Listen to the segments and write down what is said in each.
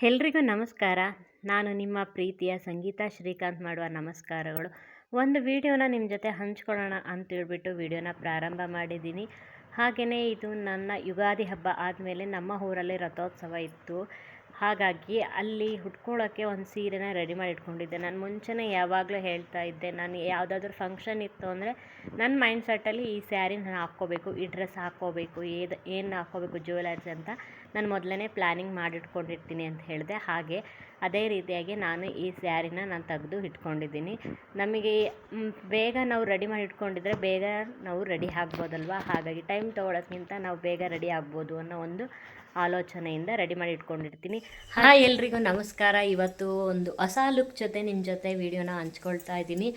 ಎಲ್ರಿಗೂ ನಮಸ್ಕಾರ. ನಾನು ನಿಮ್ಮ ಪ್ರೀತಿಯ ಸಂಗೀತ ಶ್ರೀಕಾಂತ್ ಮಾಡುವ ನಮಸ್ಕಾರಗಳು. ಒಂದು ವಿಡಿಯೋನ ನಿಮ್ಮ ಜೊತೆ ಹಂಚ್ಕೊಳ್ಳೋಣ ಅಂತೇಳ್ಬಿಟ್ಟು ವಿಡಿಯೋನ ಪ್ರಾರಂಭ ಮಾಡಿದ್ದೀನಿ. ಹಾಗೆಯೇ ಇದು ನನ್ನ ಯುಗಾದಿ ಹಬ್ಬ ಆದಮೇಲೆ ನಮ್ಮ ಊರಲ್ಲಿ ರಥೋತ್ಸವ ಇತ್ತು. ಹಾಗಾಗಿ ಅಲ್ಲಿ ಉಟ್ಕೊಳ್ಳೋಕ್ಕೆ ಒಂದು ಸೀರೆನ ರೆಡಿ ಮಾಡಿ ಇಟ್ಕೊಂಡಿದ್ದೆ ನಾನು ಮುಂಚೆನೇ ಯಾವಾಗಲೂ ಹೇಳ್ತಾ ಇದ್ದೆ, ನಾನು ಯಾವುದಾದ್ರೂ ಫಂಕ್ಷನ್ ಇತ್ತು ಅಂದರೆ ನನ್ನ ಮೈಂಡ್ ಸೆಟ್ಟಲ್ಲಿ ಈ ಸ್ಯಾರಿ ನಾನು ಹಾಕ್ಕೋಬೇಕು, ಈ ಡ್ರೆಸ್ ಹಾಕ್ಕೋಬೇಕು, ಏದು, ಏನು ಹಾಕ್ಕೋಬೇಕು ಜ್ಯುವೆಲರ್ಸ್ ಅಂತ ನಾನು ಮೊದಲೇ ಪ್ಲ್ಯಾನಿಂಗ್ ಮಾಡಿಟ್ಕೊಂಡಿರ್ತೀನಿ ಅಂತ ಹೇಳಿದೆ. ಹಾಗೆ ಅದೇ ರೀತಿಯಾಗಿ ನಾನು ಈ ಸ್ಯಾರಿನ ನಾನು ತೆಗೆದು ಇಟ್ಕೊಂಡಿದ್ದೀನಿ. ನಮಗೆ ಬೇಗ ನಾವು ರೆಡಿ ಮಾಡಿ ಇಟ್ಕೊಂಡಿದ್ರೆ ಬೇಗ ನಾವು ರೆಡಿ ಆಗ್ಬೋದಲ್ವ? ಹಾಗಾಗಿ ಟೈಮ್ ತೊಗೊಳೋಕ್ಕಿಂತ ನಾವು ಬೇಗ ರೆಡಿ ಆಗ್ಬೋದು ಅನ್ನೋ ಒಂದು ಆಲೋಚನೆಯಿಂದ ರೆಡಿ ಮಾಡಿ ಇಟ್ಕೊಂಡಿರ್ತೀನಿ. ಹಾಯ್ ಎಲ್ರಿಗೂ ನಮಸ್ಕಾರ. ಇವತ್ತು ಒಂದು ಹೊಸ ಲುಕ್ ಜೊತೆ ನಿಮ್ಮ ಜೊತೆ ವಿಡಿಯೋನ ಹಂಚ್ಕೊಳ್ತಾ ಇದ್ದೀನಿ.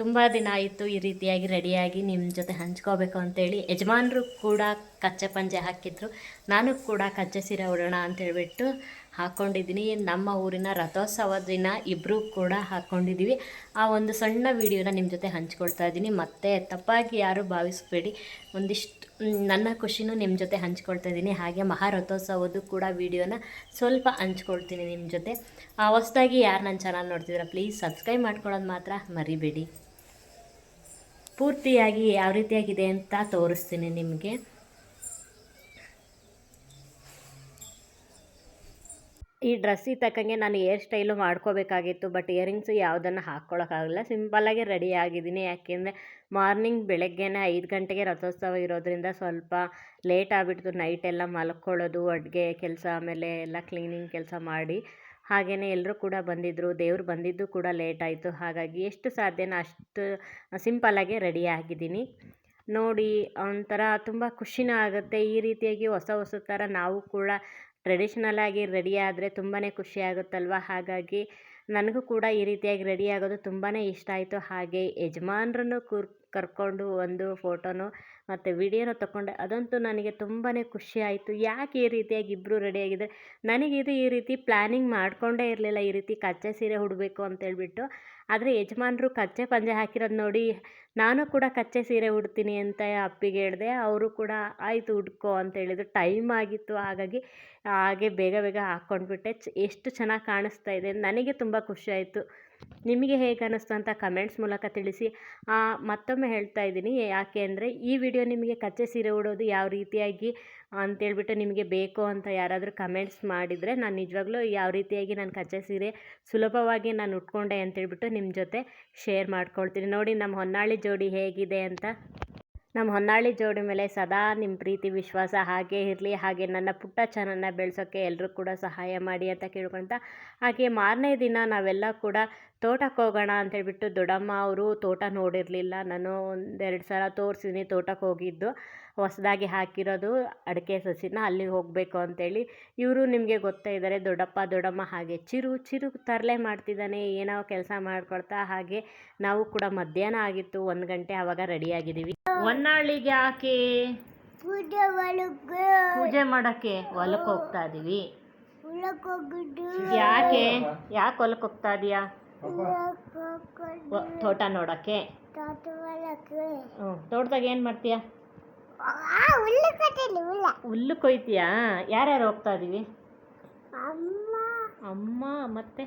ತುಂಬ ದಿನ ಆಯಿತು ಈ ರೀತಿಯಾಗಿ ರೆಡಿಯಾಗಿ ನಿಮ್ಮ ಜೊತೆ ಹಂಚ್ಕೋಬೇಕು ಅಂತೇಳಿ. ಯಜಮಾನರು ಕೂಡ ಕಚ್ಚೆ ಪಂಜೆ ಹಾಕಿದ್ರು. ನಾನು ಕೂಡ ಕಚ್ಚೆ ಸೀರೆ ಉಡೋಣ ಅಂತೇಳ್ಬಿಟ್ಟು ಹಾಕ್ಕೊಂಡಿದ್ದೀನಿ ನಮ್ಮ ಊರಿನ ರಥೋತ್ಸವ ದಿನ ಇಬ್ಬರೂ ಕೂಡ ಹಾಕ್ಕೊಂಡಿದ್ದೀವಿ ಆ ಒಂದು ಸಣ್ಣ ವಿಡಿಯೋನ ನಿಮ್ಮ ಜೊತೆ ಹಂಚ್ಕೊಳ್ತಾ ಇದ್ದೀನಿ. ಮತ್ತೆ ತಪ್ಪಾಗಿ ಯಾರೂ ಭಾವಿಸಬೇಡಿ. ಒಂದಿಷ್ಟು ನನ್ನ ಖುಷಿನೂ ನಿಮ್ಮ ಜೊತೆ ಹಂಚ್ಕೊಳ್ತಾ ಇದ್ದೀನಿ. ಹಾಗೆ ಮಹಾರಥೋತ್ಸವದ್ದು ಕೂಡ ವಿಡಿಯೋನ ಸ್ವಲ್ಪ ಹಂಚ್ಕೊಳ್ತೀನಿ ನಿಮ್ಮ ಜೊತೆ. ಹೊಸದಾಗಿ ಯಾರು ನನ್ನ ಚಾನಲ್ ನೋಡ್ತಿದ್ದೀರಾ ಪ್ಲೀಸ್ ಸಬ್ಸ್ಕ್ರೈಬ್ ಮಾಡ್ಕೊಳ್ಳೋದು ಮಾತ್ರ ಮರಿಬೇಡಿ. ಪೂರ್ತಿಯಾಗಿ ಯಾವ ರೀತಿಯಾಗಿದೆ ಅಂತ ತೋರಿಸ್ತೀನಿ ನಿಮಗೆ. ಈ ಡ್ರೆಸ್ಸಿಗೆ ತಕ್ಕಂಗೆ ನಾನು ಏರ್ ಸ್ಟೈಲು ಮಾಡ್ಕೋಬೇಕಾಗಿತ್ತು, ಬಟ್ ಇಯರಿಂಗ್ಸು ಯಾವುದನ್ನು ಹಾಕ್ಕೊಳ್ಳೋಕ್ಕಾಗಲ್ಲ ಸಿಂಪಲ್ಲಾಗಿ ರೆಡಿ ಆಗಿದ್ದೀನಿ. ಯಾಕೆಂದರೆ ಮಾರ್ನಿಂಗ್ ಬೆಳಗ್ಗೆನೇ ಐದು ಗಂಟೆಗೆ ರಥೋತ್ಸವ ಇರೋದ್ರಿಂದ ಸ್ವಲ್ಪ ಲೇಟ್ ಆಗಿಬಿಡ್ತು. ನೈಟ್ ಎಲ್ಲ ಮಲ್ಕೊಳ್ಳೋದು, ಅಡುಗೆ ಕೆಲಸ, ಆಮೇಲೆ ಎಲ್ಲ ಕ್ಲೀನಿಂಗ್ ಕೆಲಸ ಮಾಡಿ ಹಾಗೆಯೇ ಎಲ್ಲರೂ ಕೂಡ ಬಂದಿದ್ದರು ದೇವ್ರು ಬಂದಿದ್ದು ಕೂಡ ಲೇಟ್ ಆಯಿತು. ಹಾಗಾಗಿ ಎಷ್ಟು ಸಾಧ್ಯನೋ ಅಷ್ಟು ಸಿಂಪಲ್ಲಾಗಿ ರೆಡಿ ಆಗಿದ್ದೀನಿ. ನೋಡಿ, ಒಂಥರ ತುಂಬ ಖುಷಿನೂ ಆಗುತ್ತೆ. ಈ ರೀತಿಯಾಗಿ ಹೊಸ ಹೊಸ ಥರ ನಾವು ಕೂಡ ಟ್ರೆಡಿಷ್ನಲ್ ಆಗಿ ರೆಡಿ ಆದರೆ ತುಂಬಾ ಖುಷಿ ಆಗುತ್ತಲ್ವ? ಹಾಗಾಗಿ ನನಗೂ ಕೂಡ ಈ ರೀತಿಯಾಗಿ ರೆಡಿ ಆಗೋದು ತುಂಬಾ ಇಷ್ಟ ಆಯಿತು. ಹಾಗೆ ಯಜಮಾನ್ರನ್ನು ಕುರ್, ಕರ್ಕೊಂಡು ಒಂದು ಫೋಟೋನು ಮತ್ತು ವಿಡಿಯೋನ ತಗೊಂಡೆ ಅದಂತೂ ನನಗೆ ತುಂಬಾ ಖುಷಿ ಆಯಿತು. ಯಾಕೆ ಈ ರೀತಿಯಾಗಿ ಇಬ್ಬರು ರೆಡಿಯಾಗಿದ್ದರೆ ನನಗಿದು ಈ ರೀತಿ ಪ್ಲ್ಯಾನಿಂಗ್ ಮಾಡಿಕೊಂಡೇ ಇರಲಿಲ್ಲ. ಈ ರೀತಿ ಕಚ್ಚೆ ಸೀರೆ ಉಡಬೇಕು ಅಂತೇಳ್ಬಿಟ್ಟು ಆದರೆ ಯಜಮಾನರು ಕಚ್ಚೆ ಪಂಜೆ ಹಾಕಿರೋದು ನೋಡಿ ನಾನು ಕೂಡ ಕಚ್ಚೆ ಸೀರೆ ಉಡ್ತೀನಿ ಅಂತ ಅಪ್ಪಿಗೆ ಹೇಳಿದೆ. ಅವರು ಕೂಡ ಆಯಿತು ಉಡ್ಕೋ ಅಂತ ಹೇಳಿದ್ರು. ಟೈಮ್ ಆಗಿತ್ತು. ಹಾಗಾಗಿ ಹಾಗೆ ಬೇಗ ಬೇಗ ಹಾಕ್ಕೊಂಡ್ಬಿಟ್ಟೆ. ಎಷ್ಟು ಚೆನ್ನಾಗಿ ಕಾಣಿಸ್ತಾ ಇದೆ. ನನಗೆ ತುಂಬ ಖುಷಿ ಆಯಿತು. ನಿಮಗೆ ಹೇಗೆ ಅನ್ನಿಸ್ತು ಅಂತ ಕಮೆಂಟ್ಸ್ ಮೂಲಕ ತಿಳಿಸಿ. ಮತ್ತೊಮ್ಮೆ ಹೇಳ್ತಾ ಇದ್ದೀನಿ, ಯಾಕೆ ಅಂದರೆ ಈ ವಿಡಿಯೋ ನಿಮಗೆ ಕಚ್ಚೆ ಸೀರೆ ಉಡೋದು ಯಾವ ರೀತಿಯಾಗಿ ಅಂತೇಳ್ಬಿಟ್ಟು ನಿಮಗೆ ಬೇಕು ಅಂತ ಯಾರಾದರೂ ಕಮೆಂಟ್ಸ್ ಮಾಡಿದರೆ ನಾನು ನಿಜವಾಗ್ಲೂ ಯಾವ ರೀತಿಯಾಗಿ ನಾನು ಕಚ್ಚೆ ಸೀರೆ ಸುಲಭವಾಗಿ ನಾನು ಉಟ್ಕೊಂಡೆ ಅಂತೇಳ್ಬಿಟ್ಟು ನಿಮ್ಮ ಜೊತೆ ಶೇರ್ ಮಾಡ್ಕೊಳ್ತೀನಿ. ನೋಡಿ ನಮ್ಮ ಹೊನ್ನಾಳಿ ಜೋಡಿ ಹೇಗಿದೆ ಅಂತ. ನಮ್ಮ ಹೊನ್ನಾಳಿ ಜೋಡಿ ಮೇಲೆ ಸದಾ ನಿಮ್ಮ ಪ್ರೀತಿ, ವಿಶ್ವಾಸ ಹಾಗೆ ಇರಲಿ, ಹಾಗೆ ನನ್ನ ಪುಟ್ಟ ಚಾನಲ್ನ ಬೆಳೆಸೋಕ್ಕೆ ಎಲ್ಲರೂ ಕೂಡ ಸಹಾಯ ಮಾಡಿ ಅಂತ ಕೇಳ್ಕೊಳ್ತಾ ಹಾಗೆ ಮಾರನೇ ದಿನ ನಾವೆಲ್ಲ ಕೂಡ ತೋಟಕ್ಕೆ ಹೋಗೋಣ ಅಂತೇಳ್ಬಿಟ್ಟು ದೊಡ್ಡಮ್ಮ ಅವರು ತೋಟ ನೋಡಿರಲಿಲ್ಲ. ನಾನು ಒಂದೆರಡು ಸಲ ತೋರಿಸಿದ್ದೀನಿ ತೋಟಕ್ಕೆ ಹೋಗಿದ್ದು. ಹೊಸದಾಗಿ ಹಾಕಿರೋದು ಅಡಿಕೆ ಸಸಿನ ಅಲ್ಲಿಗೆ ಹೋಗಬೇಕು ಅಂತೇಳಿ. ಇವರು ನಿಮಗೆ ಗೊತ್ತೇ ಇದ್ದಾರೆ ದೊಡ್ಡಪ್ಪ ದೊಡ್ಡಮ್ಮ ಹಾಗೆ ಚಿರು ಚಿರು ತರಲೆ ಮಾಡ್ತಿದ್ದಾನೆ ಏನೋ ಕೆಲಸ ಮಾಡ್ಕೊಳ್ತಾ ಹಾಗೆ ನಾವು ಕೂಡ ಮಧ್ಯಾಹ್ನ ಆಗಿತ್ತು ಒಂದು ಗಂಟೆ ಆವಾಗ ರೆಡಿಯಾಗಿದ್ದೀವಿ ಹೊನ್ನಾಳಿಗೆ ಯಾಕೆ? ಪೂಜೆ ಮಾಡೋಕ್ಕೆ ಹೊಲಕ್ಕೆ ಹೋಗ್ತಾ ಇದೀವಿ ಹೋಗಿದ್ದು. ಯಾಕೆ? ಯಾಕೆ ಹೊಲಕ್ಕೆ ಹೋಗ್ತಾ ಇದೀಯಾ? ತೋಟ ನೋಡಕ್ಕೆ. ತೋಟದಾಗ ಏನು ಮಾಡ್ತೀಯಾ? ಹುಲ್ಲು ಕಟ್ಟಿಲ್ಲ ಹುಲ್ಲ. ಹುಲ್ಲು ಕೊಯ್ತೀಯಾ? ಯಾರ್ಯಾರು ಹೋಗ್ತಾ ಇದೀವಿ? ಅಮ್ಮ. ಅಮ್ಮ ಮತ್ತೆ?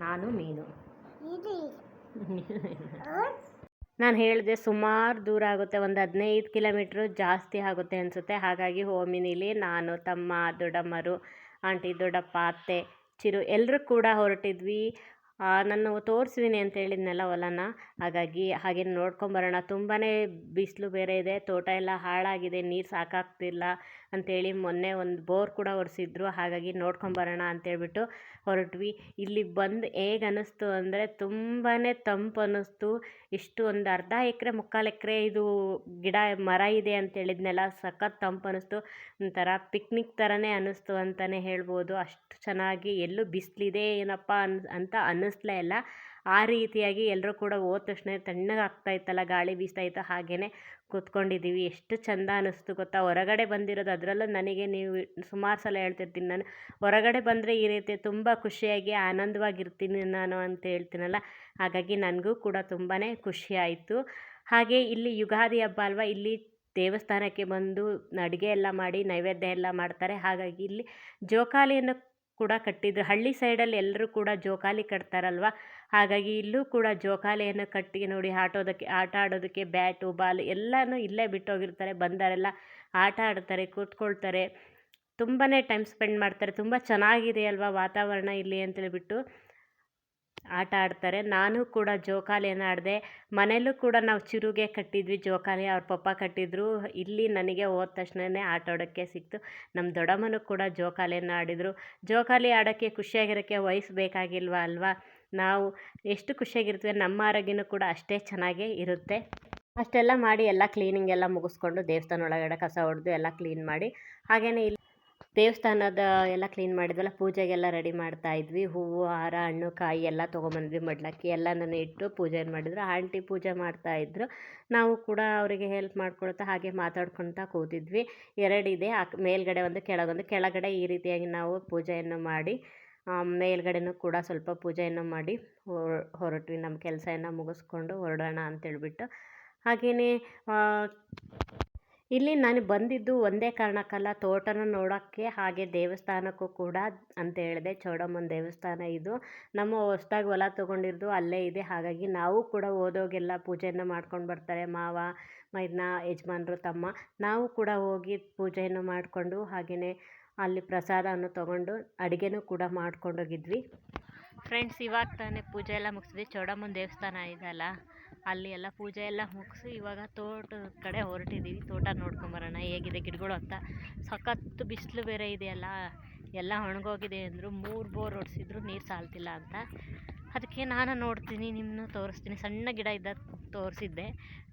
ನಾನು ಮೀನು. ಇದು ನಾನು ಹೇಳಿದೆ ಸುಮಾರು ದೂರ ಆಗುತ್ತೆ ಒಂದು ಹದಿನೈದು ಕಿಲೋಮೀಟ್ರು ಜಾಸ್ತಿ ಆಗುತ್ತೆ ಅನಿಸುತ್ತೆ. ಹಾಗಾಗಿ ಹೋಮಿನಿಲಿ ನಾನು ತಮ್ಮ ದೊಡ್ಡಮ್ಮರು ಆಂಟಿ ದೊಡ್ಡಪ್ಪ ಅತ್ತೆ ಚಿರು ಎಲ್ಲರೂ ಕೂಡ ಹೊರಟಿದ್ವಿ. ನಾನು ತೋರಿಸಿದ್ದೀನಿ ಅಂತ ಹೇಳಿದ್ನಲ್ಲ ಹೊಲನ. ಹಾಗಾಗಿ ಹಾಗೆ ನೋಡ್ಕೊಂಬರೋಣ. ತುಂಬಾ ಬಿಸಿಲು ಬೇರೆ ಇದೆ. ತೋಟ ಎಲ್ಲ ಹಾಳಾಗಿದೆ. ನೀರು ಸಾಕಾಗ್ತಿಲ್ಲ. ಅಂಥೇಳಿ ಮೊನ್ನೆ ಒಂದು ಬೋರ್ ಕೂಡ ಒರೆಸಿದ್ರು. ಹಾಗಾಗಿ ನೋಡ್ಕೊಂಬರೋಣ ಅಂತೇಳ್ಬಿಟ್ಟು ಹೊರಟ್ವಿ. ಇಲ್ಲಿ ಬಂದು ಹೇಗೆ ಅನ್ನಿಸ್ತು ಅಂದರೆ ತುಂಬಾ ತಂಪು ಅನ್ನಿಸ್ತು ಇಷ್ಟು ಒಂದು ಅರ್ಧ ಎಕರೆ, ಮುಕ್ಕಾಲು ಎಕರೆ ಇದು ಗಿಡ, ಮರ ಇದೆ ಅಂತ ಹೇಳಿದ್ನಲ್ಲ ಸಖತ್ ತಂಪು ಅನ್ನಿಸ್ತು ಒಂಥರ ಪಿಕ್ನಿಕ್ ಥರನೇ ಅನ್ನಿಸ್ತು ಅಂತಲೇ ಹೇಳ್ಬೋದು. ಅಷ್ಟು ಚೆನ್ನಾಗಿ ಎಲ್ಲೂ ಬಿಸಿಲಿದೆ ಏನಪ್ಪ ಅನ್ ಅಂತ ಅನ್ನಿಸ್ಲೇ ಇಲ್ಲ. ಆ ರೀತಿಯಾಗಿ ಎಲ್ಲರೂ ಕೂಡ ಹೋದ ತಕ್ಷಣ ತಣ್ಣಗೆ ಆಗ್ತಾ ಇತ್ತಲ್ಲ, ಗಾಳಿ ಬೀಸ್ತಾ ಇತ್ತು ಹಾಗೆಯೇ ಕೂತ್ಕೊಂಡಿದ್ದೀವಿ. ಎಷ್ಟು ಚಂದ ಅನ್ನಿಸ್ತು ಗೊತ್ತಾ? ಹೊರಗಡೆ ಬಂದಿರೋದು ಅದರಲ್ಲೂ ನನಗೆ ನೀವು ಸುಮಾರು ಸಲ ಹೇಳ್ತಿರ್ತೀನಿ ನಾನು. ಹೊರಗಡೆ ಬಂದರೆ ಈ ರೀತಿ ತುಂಬ ಖುಷಿಯಾಗಿ ಆನಂದವಾಗಿರ್ತೀನಿ ನಾನು ಅಂತ ಹೇಳ್ತೀನಲ್ಲ? ಹಾಗಾಗಿ ನನಗೂ ಕೂಡ ತುಂಬಾ ಖುಷಿ ಆಯಿತು. ಹಾಗೆ ಇಲ್ಲಿ ಯುಗಾದಿ ಹಬ್ಬ ಅಲ್ವಾ? ಇಲ್ಲಿ ದೇವಸ್ಥಾನಕ್ಕೆ ಬಂದು ಅಡುಗೆ ಎಲ್ಲ ಮಾಡಿ, ನೈವೇದ್ಯ ಎಲ್ಲ ಮಾಡ್ತಾರೆ. ಹಾಗಾಗಿ ಇಲ್ಲಿ ಜೋಕಾಲಿಯನ್ನು ಕೂಡ ಕಟ್ಟಿದ್ರು. ಹಳ್ಳಿ ಸೈಡಲ್ಲಿ ಎಲ್ಲರೂ ಕೂಡ ಜೋಕಾಲಿ ಕಟ್ತಾರಲ್ವ? ಹಾಗಾಗಿ ಇಲ್ಲೂ ಕೂಡ ಜೋಕಾಲಿಯನ್ನು ಕಟ್ಟಿ ನೋಡಿ ಆಟೋದಕ್ಕೆ, ಆಟ ಆಡೋದಕ್ಕೆ ಬ್ಯಾಟು, ಬಾಲ್ ಎಲ್ಲನೂ ಇಲ್ಲೇ ಬಿಟ್ಟೋಗಿರ್ತಾರೆ. ಬಂದವರೆಲ್ಲ ಆಟ ಆಡ್ತಾರೆ, ಕೂತ್ಕೊಳ್ತಾರೆ. ತುಂಬಾ ಟೈಮ್ ಸ್ಪೆಂಡ್ ಮಾಡ್ತಾರೆ. ತುಂಬ ಚೆನ್ನಾಗಿದೆ ಅಲ್ವಾ ವಾತಾವರಣ ಇಲ್ಲಿ ಅಂತೇಳ್ಬಿಟ್ಟು ಆಟ ಆಡ್ತಾರೆ. ನಾನು ಕೂಡ ಜೋಕಾಲಿಯನ್ನು ಆಡಿದೆ. ಮನೇಲೂ ಕೂಡ ನಾವು ಚಿರುಗೆ ಕಟ್ಟಿದ್ವಿ. ಜೋಕಾಲಿ ಅವ್ರ ಪಪ್ಪ ಕಟ್ಟಿದ್ರು. ಇಲ್ಲಿ ನನಗೆ ಹೋದ ತಕ್ಷಣವೇ ಆಟ ಆಡೋಕ್ಕೆ ಸಿಕ್ತು. ನಮ್ಮ ದೊಡ್ಡಮ್ಮನೂ ಕೂಡ ಜೋಕಾಲಿಯನ್ನು ಆಡಿದರು. ಜೋಕಾಲಿ ಆಡೋಕ್ಕೆ ಖುಷಿಯಾಗಿರೋಕ್ಕೆ ವಯಸ್ಸು ಬೇಕಾಗಿಲ್ವಾ ಅಲ್ವಾ? ನಾವು ಎಷ್ಟು ಖುಷಿಯಾಗಿರ್ತೀವಿ ನಮ್ಮ ಆರೋಗ್ಯನೂ ಕೂಡ ಅಷ್ಟೇ ಚೆನ್ನಾಗೇ ಇರುತ್ತೆ. ಅಷ್ಟೆಲ್ಲ ಮಾಡಿ ಎಲ್ಲ ಕ್ಲೀನಿಂಗ್ ಎಲ್ಲ ಮುಗಿಸ್ಕೊಂಡು ದೇವಸ್ಥಾನ ಒಳಗಡೆ ಕಸ ಹೊಡೆದು ಎಲ್ಲ ಕ್ಲೀನ್ ಮಾಡಿ ಹಾಗೆಯೇ ಇಲ್ಲಿ ದೇವಸ್ಥಾನದ ಎಲ್ಲ ಕ್ಲೀನ್ ಮಾಡಿದ್ವಲ್ಲ, ಪೂಜೆಗೆಲ್ಲ ರೆಡಿ ಮಾಡ್ತಾ ಇದ್ವಿ. ಹೂವು, ಹಾರ, ಹಣ್ಣು, ಕಾಯಿ ಎಲ್ಲ ತೊಗೊಂಬಂದ್ವಿ ಮಡ್ಲಕ್ಕಿ. ಎಲ್ಲನೂ ಇಟ್ಟು ಪೂಜೆ ಮಾಡಿದ್ರು. ಆಂಟಿ ಪೂಜೆ ಮಾಡ್ತಾ ಇದ್ರು. ನಾವು ಕೂಡ ಅವರಿಗೆ ಹೆಲ್ಪ್ ಮಾಡ್ಕೊಳ್ತಾ ಹಾಗೆ ಮಾತಾಡ್ಕೊಳ್ತಾ ಕೂತಿದ್ವಿ. ಎರಡಿದೆ. ಆ ಮೇಲ್ಗಡೆ ಒಂದು ಕೆಳಗೊಂದು, ಕೆಳಗಡೆ ಈ ರೀತಿಯಾಗಿ ನಾವು ಪೂಜೆಯನ್ನು ಮಾಡಿ ಮೇಲ್ಗಡೆನೂ ಕೂಡ ಸ್ವಲ್ಪ ಪೂಜೆಯನ್ನು ಮಾಡಿ ಹೊರ- ಹೊರಟ್ವಿ ನಮ್ಮ ಕೆಲಸ ಎಲ್ಲ ಮುಗಿಸ್ಕೊಂಡು ಹೊರಡೋಣ ಅಂತೇಳ್ಬಿಟ್ಟು. ಹಾಗೆಯೇ ಇಲ್ಲಿ ನಾನು ಬಂದಿದ್ದು ಒಂದೇ ಕಾರಣಕ್ಕಲ್ಲ, ತೋಟನ ನೋಡೋಕ್ಕೆ ಹಾಗೆ ದೇವಸ್ಥಾನಕ್ಕೂ ಕೂಡ ಅಂತ ಹೇಳಿದೆ. ಚೌಡಮ್ಮನ ದೇವಸ್ಥಾನ ಇದು. ನಮ್ಮ ಹೊಸ್ದಾಗಿ ಹೊಲ ತೊಗೊಂಡಿದ್ದು ಅಲ್ಲೇ ಇದೆ. ಹಾಗಾಗಿ ನಾವು ಕೂಡ ಹೋದೋಗೆಲ್ಲ ಪೂಜೆಯನ್ನು ಮಾಡ್ಕೊಂಡು ಬರ್ತಾರೆ. ಮಾವ, ಮೈದ್ನ, ಯಜಮಾನ್ರು, ತಮ್ಮ. ನಾವು ಕೂಡ ಹೋಗಿ ಪೂಜೆಯನ್ನು ಮಾಡಿಕೊಂಡು ಹಾಗೆಯೇ ಅಲ್ಲಿ ಪ್ರಸಾದವನ್ನು ತಗೊಂಡು ಅಡುಗೆನೂ ಕೂಡ ಮಾಡ್ಕೊಂಡೋಗಿದ್ವಿ. ಫ್ರೆಂಡ್ಸ್ ಇವಾಗ ತಾನೇ ಪೂಜೆ ಎಲ್ಲ ಮುಗಿಸಿದ್ವಿ. ಚೌಡಮ್ಮನ ದೇವಸ್ಥಾನ ಇದೆಯಲ್ಲ, ಅಲ್ಲಿ ಎಲ್ಲ ಪೂಜೆ ಎಲ್ಲ ಮುಗಿಸಿ ಇವಾಗ ತೋಟದ ಕಡೆ ಹೊರಟಿದ್ದೀವಿ ತೋಟ ನೋಡ್ಕೊಂಬರೋಣ ಹೇಗಿದೆ ಗಿಡಗಳು ಅಂತ. ಸಖತ್ತು ಬಿಸಿಲು ಬೇರೆ ಇದೆಯಲ್ಲ, ಎಲ್ಲ ಒಣಗೋಗಿದೆ ಅಂದರು, ಮೂರು ಬೋರ್ ಹೊಡೆಸಿದ್ರು ನೀರು ಸಾಲ್ತಿಲ್ಲ ಅಂತ. ಅದಕ್ಕೆ ನಾನು ನೋಡ್ತೀನಿ ನಿಮ್ಮನ್ನು ತೋರಿಸ್ತೀನಿ. ಸಣ್ಣ ಗಿಡ ಇದ್ದ ತೋರಿಸಿದ್ದೆ.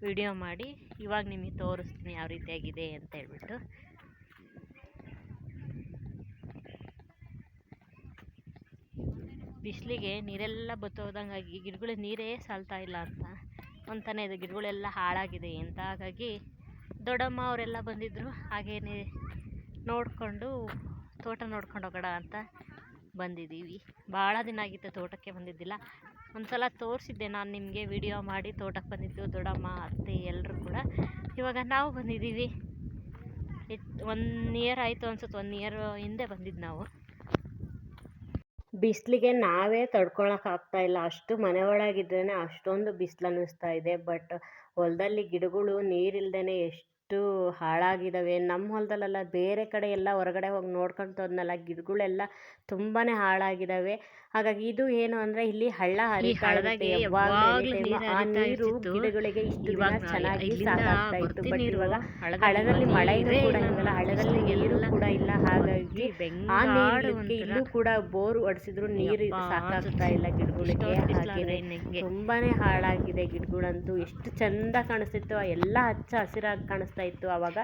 ವಿಡಿಯೋ ಮಾಡಿ, ಇವಾಗ ನಿಮಗೆ ತೋರಿಸ್ತೀನಿ ಯಾವ ರೀತಿಯಾಗಿದೆ ಅಂತ ಹೇಳ್ಬಿಟ್ಟು. ಬಿಸಿಲಿಗೆ ನೀರೆಲ್ಲ ಬತ್ತೋದಂಗಾಗಿ ಗಿಡಗಳಿಗೆ ನೀರೇ ಸಾಲ್ತಾ ಇಲ್ಲ ಅಂತ. ಅಂತಾನೆ ಇದೆ. ಗಿಡಗಳೆಲ್ಲ ಹಾಳಾಗಿದೆ ಅಂತ. ಹಾಗಾಗಿ ದೊಡ್ಡಮ್ಮ ಅವರೆಲ್ಲ ಬಂದಿದ್ದರು ಹಾಗೇನೆ ನೋಡಿಕೊಂಡು ತೋಟ ನೋಡ್ಕೊಂಡು ಹೋಗೋಣ ಅಂತ ಬಂದಿದ್ದೀವಿ. ಭಾಳ ದಿನ ಆಗಿತ್ತು ತೋಟಕ್ಕೆ ಬಂದಿದ್ದಿಲ್ಲ. ಒಂದು ಸಲ ತೋರಿಸಿದ್ದೆ ನಾನು ನಿಮಗೆ ವಿಡಿಯೋ ಮಾಡಿ ತೋಟಕ್ಕೆ ಬಂದಿದ್ದು ದೊಡ್ಡಮ್ಮ, ಅತ್ತೆ ಎಲ್ಲರೂ ಕೂಡ. ಇವಾಗ ನಾವು ಬಂದಿದ್ದೀವಿ. ಒನ್ ಇಯರ್ ಆಯಿತು ಅನ್ಸುತ್ತೆ. ಒನ್ ಇಯರ್ ಹಿಂದೆ ಬಂದಿದ್ದು ನಾವು. ಬಿಸಿಲಿಗೆ ನಾವೇ ತಡ್ಕೊಳಕ್ಕೆ ಆಗ್ತಾ ಇಲ್ಲ. ಅಷ್ಟು ಮನೆ ಒಳಗಿದ್ರೇನೆ ಅಷ್ಟೊಂದು ಬಿಸಿಲು ಅನ್ನಿಸ್ತಾ ಇದೆ. ಬಟ್ ಹೊಲದಲ್ಲಿ ಗಿಡಗಳು ನೀರಿಲ್ದೇ ಎಷ್ಟು ಹಾಳಾಗಿದ್ದಾವೆ. ನಮ್ಮ ಹೊಲದಲ್ಲೆಲ್ಲ ಬೇರೆ ಕಡೆ ಎಲ್ಲ ಹೊರಗಡೆ ಹೋಗಿ ನೋಡ್ಕೊಂಡು ಹೋದ್ನಲ್ಲ ಗಿಡಗಳೆಲ್ಲ ತುಂಬಾನೇ ಹಾಳಾಗಿದ್ದಾವೆ. ಹಾಗಾಗಿ ಇದು ಏನು ಅಂದ್ರೆ ಇಲ್ಲಿ ಹಳ್ಳ ಹರಿತಾ ಇರುತ್ತೆ. ಆ ನೀರು ಗಿಡಗಳಿಗೆ ಇಷ್ಟು ದಿನ ಚೆನ್ನಾಗಿ ಸಾಕಾಗ್ತಾ ಇತ್ತು. ಬಟ್ ಇವಾಗ ಹಳ್ಳದಲ್ಲಿ ಮಳೆ ಕೂಡ ಹಳ್ಳದಲ್ಲಿ ನೀರು ಕೂಡ ಇಲ್ಲ. ಹಾಗಾಗಿ ಆ ನೀರಿಗೆ ಇಲ್ಲೂ ಕೂಡ ಬೋರ್ ಹೊಡ್ಸಿದ್ರು ನೀರು ಸಾಕಾಗ್ತಾ ಇಲ್ಲ ಗಿಡಗಳಿಗೆ. ಹಾಗೆ. ತುಂಬಾನೇ ಹಾಳಾಗಿದೆ ಗಿಡಗಳಂತೂ. ಎಷ್ಟು ಚಂದ ಕಾಣಿಸ್ತಿತ್ತು. ಎಲ್ಲ ಹಚ್ಚ ಹಸಿರಾಗಿ ಕಾಣಿಸ್ತಾ ಇತ್ತು ಅವಾಗ.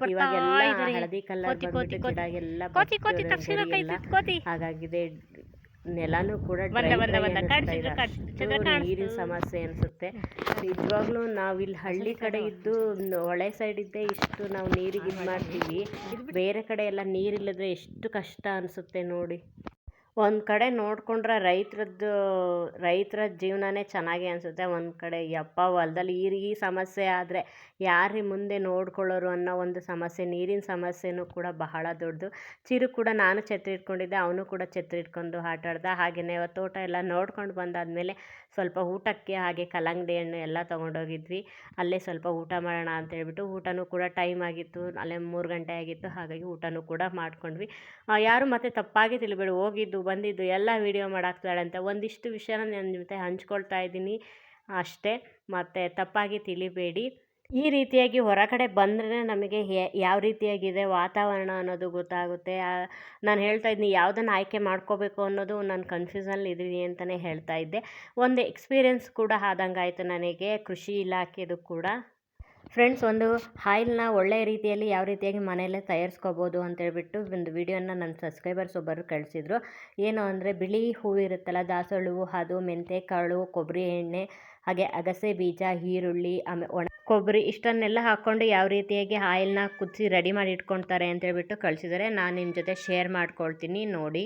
But ಇವಾಗೆಲ್ಲ ಹಳದಿ ಕಲರ್ ಗಿಡ ಎಲ್ಲ ಹಾಗಾಗಿದೆ ನೆಲನೂ ಕೂಡ ನೀರಿನ ಸಮಸ್ಯೆ ಅನ್ಸುತ್ತೆ. ನಿಜವಾಗ್ಲೂ ನಾವು ಇಲ್ಲಿ ಹಳ್ಳಿ ಕಡೆ ಇದ್ದು ಹೊಳೆ ಸೈಡ್ ಇದ್ದೆ ಇಷ್ಟು ನಾವು ನೀರಿಗೆ ಇದು ಮಾಡ್ತೀವಿ. ಬೇರೆ ಕಡೆ ಎಲ್ಲ ನೀರಿಲ್ಲದ್ರೆ ಎಷ್ಟು ಕಷ್ಟ ಅನ್ಸುತ್ತೆ ನೋಡಿ. ಒಂದು ಕಡೆ ನೋಡಿಕೊಂಡ್ರೆ ರೈತರದ್ದು, ರೈತರ ಜೀವನನೇ ಚೆನ್ನಾಗಿ ಅನಿಸುತ್ತೆ. ಒಂದು ಕಡೆ, ಯಪ್ಪ, ಹೊಲ್ದಲ್ಲಿ ಈ ಈ ಸಮಸ್ಯೆ ಆದರೆ ಯಾರು ಮುಂದೆ ನೋಡ್ಕೊಳ್ಳೋರು ಅನ್ನೋ ಒಂದು ಸಮಸ್ಯೆ, ನೀರಿನ ಸಮಸ್ಯೆನೂ ಕೂಡ ಬಹಳ ದೊಡ್ಡದು. ಚಿರು ಕೂಡ ನಾನು ಛತ್ರಿ ಇಟ್ಕೊಂಡಿದ್ದೆ, ಅವನು ಕೂಡ ಛತ್ರಿ ಇಟ್ಕೊಂಡು ಆಟಾಡ್ದ. ಹಾಗೆಯೇ ತೋಟ ಎಲ್ಲ ನೋಡ್ಕೊಂಡು ಬಂದಾದಮೇಲೆ ಸ್ವಲ್ಪ ಊಟಕ್ಕೆ ಹಾಗೆ ಕಲ್ಲಂಗಡಿ ಹಣ್ಣು ಎಲ್ಲ ತೊಗೊಂಡೋಗಿದ್ವಿ. ಅಲ್ಲೇ ಸ್ವಲ್ಪ ಊಟ ಮಾಡೋಣ ಅಂತ ಹೇಳ್ಬಿಟ್ಟು ಊಟನೂ ಕೂಡ ಟೈಮ್ ಆಗಿತ್ತು. ಅಲ್ಲೇ ಮೂರು ಗಂಟೆ ಆಗಿತ್ತು. ಹಾಗಾಗಿ ಊಟನೂ ಕೂಡ ಮಾಡ್ಕೊಂಡ್ವಿ. ಯಾರು ಮತ್ತೆ ತಪ್ಪಾಗಿ ತಿಳಿಬೇಡಿ. ಹೋಗಿದ್ದು, ಬಂದಿದ್ದು, ಎಲ್ಲ ವೀಡಿಯೋ ಮಾಡಾಕ್ತಾಳೆ ಅಂತ ಒಂದಿಷ್ಟು ವಿಷಯನ ನನ್ನ ಜೊತೆ ಹಂಚ್ಕೊಳ್ತಾ ಇದ್ದೀನಿ. ಅಷ್ಟೇ. ಮತ್ತೆ ತಪ್ಪಾಗಿ ತಿಳಿಬೇಡಿ. ಈ ರೀತಿಯಾಗಿ ಹೊರಗಡೆ ಬಂದ್ರೆ ನಮಗೆ ಯಾವ ರೀತಿಯಾಗಿದೆ ವಾತಾವರಣ ಅನ್ನೋದು ಗೊತ್ತಾಗುತ್ತೆ. ನಾನು ಹೇಳ್ತಾ ಇದ್ದೀನಿ ಯಾವುದನ್ನು ಆಯ್ಕೆ ಮಾಡ್ಕೋಬೇಕು ಅನ್ನೋದು ನಾನು ಕನ್ಫ್ಯೂಸನಲ್ಲಿ ಇದ್ದೀನಿ ಅಂತಲೇ ಹೇಳ್ತಾ ಇದ್ದೆ. ಒಂದು ಎಕ್ಸ್ಪೀರಿಯೆನ್ಸ್ ಕೂಡ ಆದಂಗಾಯಿತು ನನಗೆ, ಕೃಷಿ ಇಲಾಖೆದು ಕೂಡ. ಫ್ರೆಂಡ್ಸ್ ಒಂದು ಆಯಿಲ್ನ ಒಳ್ಳೆಯ ರೀತಿಯಲ್ಲಿ ಯಾವ ರೀತಿಯಾಗಿ ಮನೆಯಲ್ಲೇ ತಯಾರಿಸ್ಕೋಬೋದು ಅಂತೇಳ್ಬಿಟ್ಟು ಒಂದು ವಿಡಿಯೋನ ನನ್ನ ಸಬ್ಸ್ಕ್ರೈಬರ್ಸ್ ಒಬ್ಬರು ಕಳಿಸಿದ್ರು. ಏನು ಅಂದರೆ, ಬಿಳಿ ಹೂವು ಇರುತ್ತಲ್ಲ ದಾಸವಾಳ ಹೂವು, ಅದು ಮೆಂತೆ ಕಾಳು, ಕೊಬ್ಬರಿ ಎಣ್ಣೆ ಹಾಗೆ ಅಗಸೆ, ಬೀಜ, ಈರುಳ್ಳಿ ಆಮೇಲೆ ಒಣ ಕೊಬ್ಬರಿ ಇಷ್ಟನ್ನೆಲ್ಲ ಹಾಕ್ಕೊಂಡು ಯಾವ ರೀತಿಯಾಗಿ ಆಯಿಲ್ನ ಕುದಿಸಿ ರೆಡಿ ಮಾಡಿ ಇಟ್ಕೊಳ್ತಾರೆ ಅಂತೇಳ್ಬಿಟ್ಟು ಕಳಿಸಿದರೆ ನಾನು ನಿಮ್ಮ ಜೊತೆ ಶೇರ್ ಮಾಡ್ಕೊಳ್ತೀನಿ ನೋಡಿ.